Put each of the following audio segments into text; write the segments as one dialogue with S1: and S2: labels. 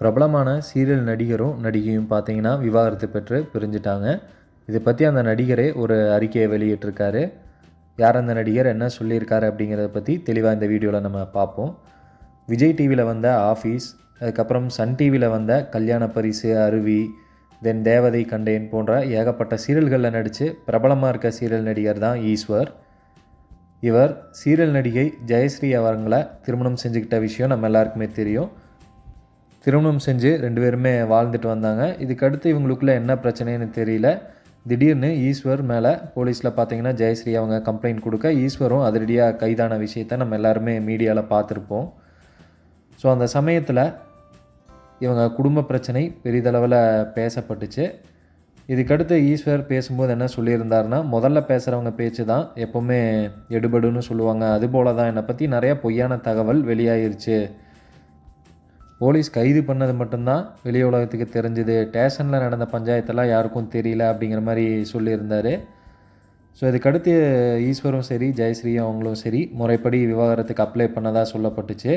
S1: பிரபலமான சீரியல் நடிகரும் நடிகையும் பார்த்தீங்கன்னா விவாகரத்து பெற்று பிரிஞ்சிட்டாங்க. இதை பற்றி அந்த நடிகரே ஒரு அறிக்கையை வெளியிட்டிருக்காரு. யார் அந்த நடிகர் என்ன சொல்லியிருக்காரு அப்படிங்கிறத பற்றி தெளிவாக இந்த வீடியோவில் நம்ம பார்ப்போம். விஜய் டிவியில் வந்த ஆஃபீஸ் அதுக்கப்புறம் சன் டிவியில் வந்த கல்யாண பரிசு அருவி தென் தேவதை கண்டேன் போன்ற ஏகப்பட்ட சீரியல்களில் நடித்து பிரபலமாக இருக்க சீரியல் நடிகர் தான் ஈஸ்வர். இவர் சீரியல் நடிகை ஜெயஸ்ரீ அவங்களை திருமணம் செஞ்சுக்கிட்ட விஷயம் நம்ம எல்லாருக்குமே தெரியும். திருமணம் செஞ்சு ரெண்டு பேருமே வாழ்ந்துட்டு வந்தாங்க. இதுக்கடுத்து இவங்களுக்குள்ள என்ன பிரச்சனைன்னு தெரியல. திடீர்னு ஈஸ்வர் மேலே போலீஸில் பார்த்தீங்கன்னா ஜெயஸ்ரீ அவங்க கம்ப்ளைண்ட் கொடுக்க ஈஸ்வரும் அதிரடியாக கைதான விஷயத்த நம்ம எல்லாருமே மீடியாவில் பார்த்துருப்போம் ஸோ அந்த சமயத்தில் இவங்க குடும்ப பிரச்சனை பெரிதளவில் பேசப்பட்டுச்சு. இதுக்கடுத்து ஈஸ்வர் பேசும்போது என்ன சொல்லியிருந்தாருன்னா முதல்ல பேசுகிறவங்க பேச்சு தான் எப்போவுமே எடுபடுன்னு சொல்லுவாங்க. அதுபோல் தான் என்னை பற்றி நிறையா பொய்யான தகவல் வெளியாயிருச்சு. போலீஸ் கைது பண்ணது மட்டும்தான் வெளி உலகத்துக்கு தெரிஞ்சுது. ஸ்டேஷனில் நடந்த பஞ்சாயத்தெல்லாம் யாருக்கும் தெரியல அப்படிங்கிற மாதிரி சொல்லியிருந்தார். ஸோ இதுக்கடுத்து ஈஸ்வரும் சரி ஜெயஸ்ரீயும் அவங்களும் சரி முறைப்படி விவாகரத்துக்கு அப்ளை பண்ணதாக சொல்லப்பட்டுச்சு.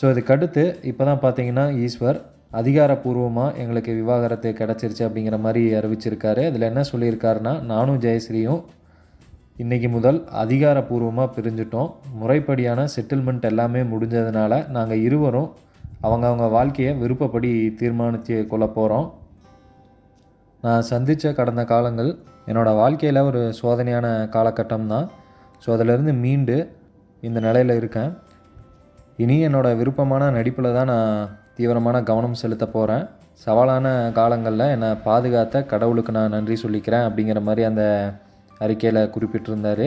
S1: ஸோ இதுக்கடுத்து இப்போ தான் பார்த்தீங்கன்னா ஈஸ்வர் அதிகாரப்பூர்வமாக எங்களுக்கு விவாகரத்து கிடச்சிருச்சு அப்படிங்கிற மாதிரி அறிவிச்சிருக்காரு. அதில் என்ன சொல்லியிருக்காருன்னா நானும் ஜெயஸ்ரீயும் இன்றைக்கி முதல் அதிகாரப்பூர்வமாக பிரிஞ்சிட்டோம். முறைப்படியான செட்டில்மெண்ட் எல்லாமே முடிஞ்சதுனால நாங்கள் இருவரும் அவங்கவுங்க வாழ்க்கையை விருப்பப்படி தீர்மானித்து கொள்ள போகிறோம் நான் சந்தித்த கடந்த காலங்கள் என்னோடய வாழ்க்கையில் ஒரு சோதனையான காலகட்டம் தான். ஸோ அதிலிருந்து மீண்டு இந்த நிலையில் இருக்கேன். இனி என்னோடய விருப்பமான நடிப்பில் தான் நான் தீவிரமான கவனம் செலுத்த போகிறேன் சவாலான காலங்களில் என்னை பாதுகாத்த கடவுளுக்கு நான் நன்றி சொல்லிக்கிறேன் அப்படிங்கிற மாதிரி அந்த அறிக்கையில் குறிப்பிட்டிருந்தார்.